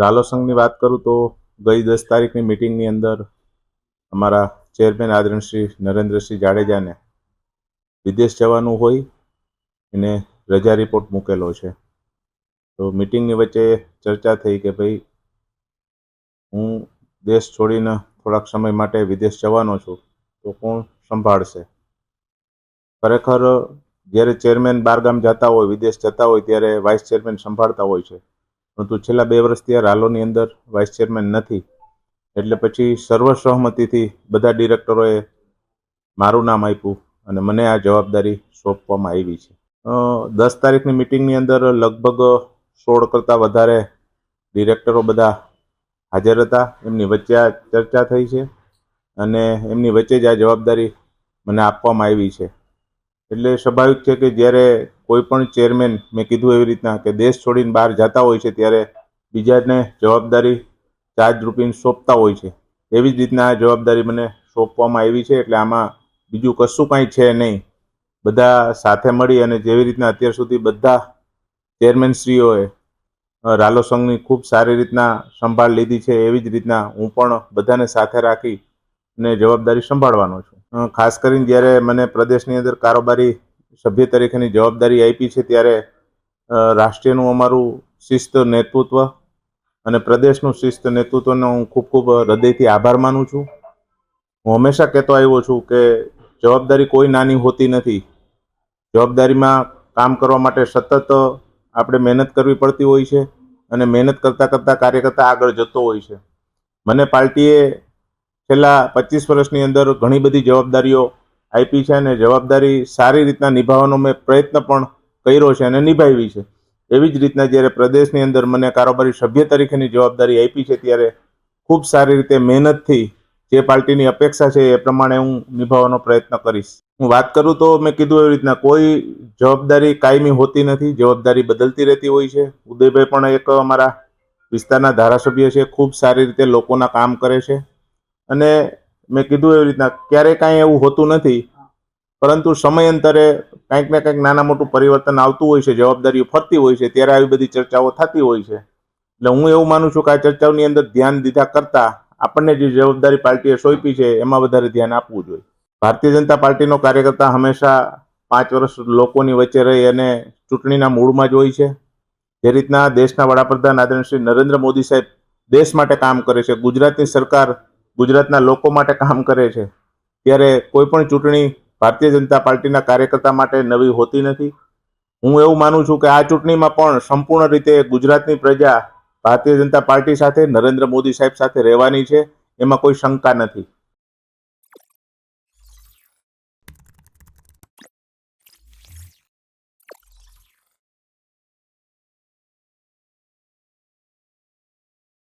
રાલો સંઘની વાત કરું તો ગઈ દસ તારીખની મિટિંગની અંદર અમારા ચેરમેન આદરણ શ્રી નરેન્દ્રસિંહ જાડેજાને વિદેશ જવાનું હોય એને રજા રિપોર્ટ મૂકેલો છે. તો મિટિંગની વચ્ચે ચર્ચા થઈ કે ભાઈ હું દેશ છોડીને થોડાક સમય માટે વિદેશ જવાનો છું તો કોણ સંભાળશે? ખરેખર જ્યારે ચેરમેન બહારગામ જતા હોય, વિદેશ જતા હોય ત્યારે વાઇસ ચેરમેન સંભાળતા હોય છે. પરંતુ છેલ્લા બે વર્ષથી આ રાલોની અંદર વાઇસ ચેરમેન નથી. એટલે પછી સર્વસહમતિથી બધા ડિરેક્ટરોએ મારું નામ આપ્યું અને મને આ જવાબદારી સોંપવામાં આવી છે. દસ તારીખની મિટિંગની અંદર લગભગ સોળ કરતાં વધારે ડિરેક્ટરો બધા હાજર હતા. એમની વચ્ચે આ ચર્ચા થઈ છે અને એમની વચ્ચે જ આ જવાબદારી મને આપવામાં આવી છે. એટલે સ્વાભાવિક છે કે જ્યારે કોઈ પણ ચેરમેન મેં કીધું એવી રીતના કે દેશ છોડીને બહાર જતા હોય છે, ત્યારે બીજાને જવાબદારી ચાર્જ રૂપીને સોંપતા હોય છે. એવી જ રીતના આ જવાબદારી મને સોંપવામાં આવી છે, એટલે આમાં બીજું કશું કાંઈ છે નહીં. બધા સાથે મળી અને જેવી રીતના અત્યાર સુધી બધા ચેરમેનશ્રીઓએ રાલો સંઘની ખૂબ સારી રીતના સંભાળ લીધી છે, એવી જ રીતના હું પણ બધાને સાથે રાખી ને જવાબદારી સંભાળવાનો છું. ખાસ કરીને જ્યારે મને પ્રદેશની અંદર કારોબારી સભ્ય તરીકેની જવાબદારી આપી છે ત્યારે રાષ્ટ્રીયનું અમારું શિસ્ત નેતૃત્વ અને પ્રદેશનું શિસ્ત નેતૃત્વનો હું ખૂબ ખૂબ હૃદયથી આભાર માનું છું. હું હંમેશા કહેતો આવ્યો છું કે જવાબદારી કોઈ નાની હોતી નથી. જવાબદારીમાં કામ કરવા માટે સતત આપણે મહેનત કરવી પડતી હોય છે અને મહેનત કરતાં કરતાં કાર્યકર્તા આગળ જતો હોય છે. મને પાર્ટીએ છેલ્લા પચીસ વર્ષની અંદર ઘણી બધી જવાબદારીઓ આપી છે અને જવાબદારી સારી રીતના નિભાવવાનો મેં પ્રયત્ન પણ કર્યો છે અને નિભાવી છે. એવી જ રીતના જ્યારે પ્રદેશની અંદર મને કારોબારી સભ્ય તરીકેની જવાબદારી આપી છે ત્યારે ખૂબ સારી રીતે મહેનતથી જે પાર્ટીની અપેક્ષા છે એ પ્રમાણે હું નિભાવવાનો પ્રયત્ન કરીશ. હું વાત કરું તો મેં કીધું એવી રીતના કોઈ જવાબદારી કાયમી હોતી નથી, જવાબદારી બદલતી રહેતી હોય છે. ઉદયભાઈ પણ એક અમારા વિસ્તારના ધારાસભ્ય છે, ખૂબ સારી રીતે લોકોના કામ કરે છે. અને મેં કીધું એવી રીતના, ક્યારેય કાંઈ એવું હોતું નથી. પરંતુ સમયાંતરે કંઈક ને કંઈક નાના મોટું પરિવર્તન આવતું હોય છે, જવાબદારીઓ ફરતી હોય છે, ત્યારે આવી બધી ચર્ચાઓ થતી હોય છે. એટલે હું એવું માનું છું કે આ ચર્ચાઓની અંદર ધ્યાન દીધા કરતાં આપણને જે જવાબદારી પાર્ટીએ સોંપી છે, એમાં વધારે ધ્યાન આપવું જોઈએ. ભારતીય જનતા પાર્ટીનો કાર્યકર્તા હંમેશા પાંચ વર્ષ લોકોની વચ્ચે રહી અને ચૂંટણીના મૂળમાં જ હોય છે. જે રીતના દેશના વડાપ્રધાન આદરણીય શ્રી નરેન્દ્ર મોદી સાહેબ દેશ માટે કામ કરે છે. ગુજરાતની સરકાર ગુજરાતના લોકો માટે કામ કરે છે. ત્યારે કોઈ પણ ચૂંટણી ભારતીય જનતા પાર્ટીના કાર્યકર્તા માટે નવી હોતી નથી. હું એવું માનું છું કે આ ચૂંટણીમાં પણ સંપૂર્ણ રીતે ગુજરાતની પ્રજા ભારતીય જનતા પાર્ટી સાથે નરેન્દ્ર મોદી સાહેબ સાથે રહેવાની છે. એમાં કોઈ શંકા નથી.